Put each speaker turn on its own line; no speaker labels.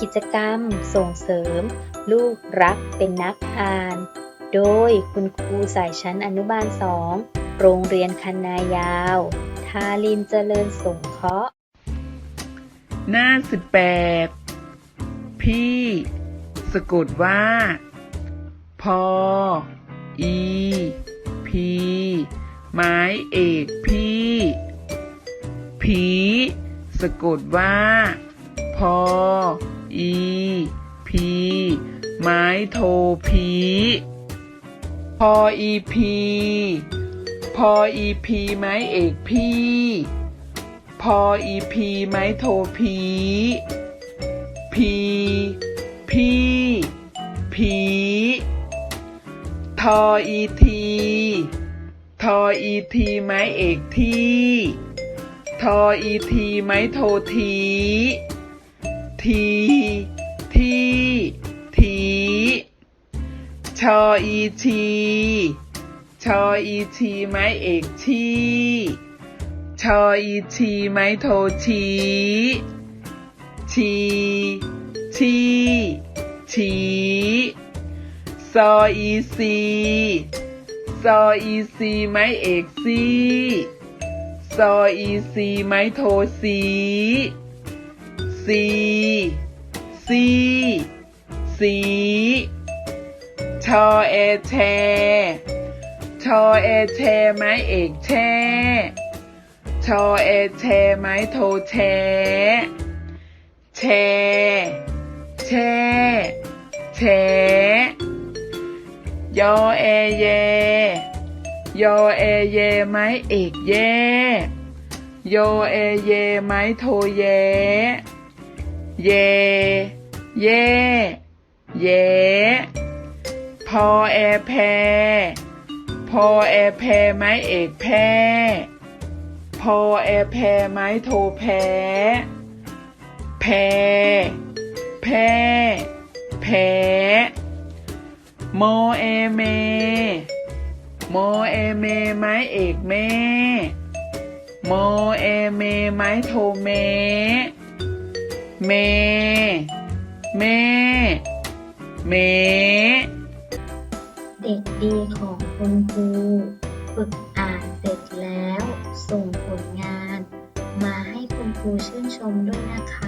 กิจกรรม ส่งเสริม ลูกรักเป็นนักอ่าน โดยคุณครูสายชั้นอนุบาลสองโรงเรียนคันนายาว ทาลินเจริญสงเคราะห์
หน้าสิบแปดพี่ สะกดว่า พอ อี พี ไม้เอกพี่ ผี สะกดว่า พอ อีพีไม้โทผีพออีพีพออีพีไม้เอกพี่พออีพีไม้โทผีพีพี่ผีทออีทีทออีทีไม้เอกที่ทออีทีไม้โทที ที ที่ ทีชออีทีชออีทีไม้เอกทีชออีทีไม้โทชีชีชีชีซออีซีซออีซีไม้เอกซีซออีซีไม้โทสีซี ซีสีชอเอแชชอเอแชไม้เอกแช่ชอเอแชไม้โทแชแชแช่แชยอเอเย ยอเอเยไม้เอกแย่ยเอเยไม้โทแย เย เย่เย พอแอแพพอแอแพไม้เอกแพพอแอแพไม้โทแพแพแพแพโมเอเม โมเอเมไม้เอกแม่โมเอเมไม้โทเม เม เม เม
เด็กดีของคุณครูฝึกอ่านเสร็จแล้ว ส่งผลงาน มาให้คุณครูชื่นชมด้วยนะคะ